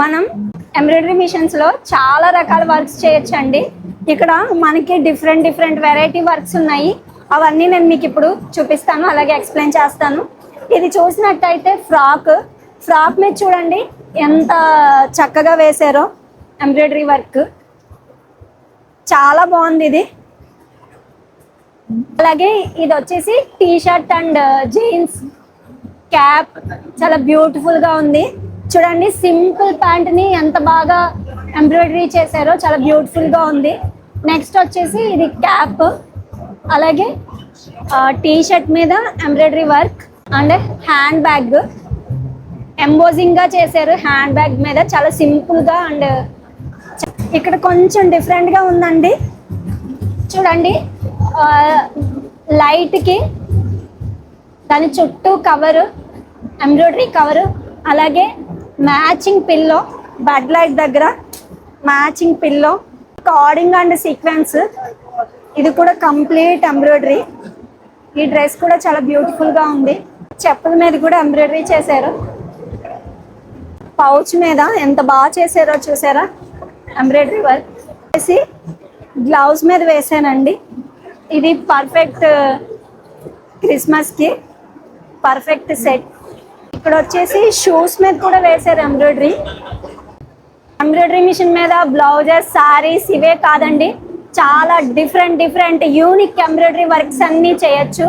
మనం ఎంబ్రాయిడరీ మిషన్స్లో చాలా రకాల వర్క్స్ చేయొచ్చండి. ఇక్కడ మనకి డిఫరెంట్ డిఫరెంట్ వెరైటీ వర్క్స్ ఉన్నాయి. అవన్నీ నేను మీకు ఇప్పుడు చూపిస్తాను అలాగే ఎక్స్ప్లెయిన్ చేస్తాను. ఇది చూసినట్టయితే ఫ్రాక్. ఫ్రాక్ మీద చూడండి ఎంత చక్కగా వేశారో ఎంబ్రాయిడరీ వర్క్. చాలా బాగుంది ఇది. అలాగే ఇది వచ్చేసి T shirt and jeans. Cap చాలా బ్యూటిఫుల్గా ఉంది. చూడండి సింపుల్ ప్యాంట్ని ఎంత బాగా ఎంబ్రాయిడరీ చేశారో చాలా బ్యూటిఫుల్గా ఉంది. నెక్స్ట్ వచ్చేసి ఇది క్యాప్ అలాగే టీ షర్ట్ మీద embroidery work and hand bag ఎంబోజింగ్గా చేశారు హ్యాండ్ బ్యాగ్ మీద చాలా సింపుల్గా అండ్ ఇక్కడ కొంచెం డిఫరెంట్గా ఉందండి. చూడండి లైట్కి దాని చుట్టూ కవర్ ఎంబ్రాయిడరీ కవరు అలాగే మ్యాచింగ్ పిల్లో బెడ్ లైట్ దగ్గర matching pillow cording and sequence ఇది కూడా కంప్లీట్ ఎంబ్రాయిడరీ ఈ డ్రెస్ కూడా చాలా బ్యూటిఫుల్గా ఉంది. చెప్పుల మీద కూడా ఎంబ్రాయిడరీ చేశారు. పౌచ్ మీద ఎంత బాగా చేశారో చూసారా? ఎంబ్రాయిడరీ వర్క్ వేసి గ్లౌజ్ మీద వేసానండి. ఇది పర్ఫెక్ట్ క్రిస్మస్కి పర్ఫెక్ట్ సెట్ ఇక్కడ వచ్చేసి షూస్ మీద కూడా వేశారు ఎంబ్రాయిడరీ ఎంబ్రాయిడరీ మిషన్ మీద బ్లౌజెస్ సారీస్ ఇవే కాదండి. చాలా different different unique embroidery works అన్నీ చేయొచ్చు.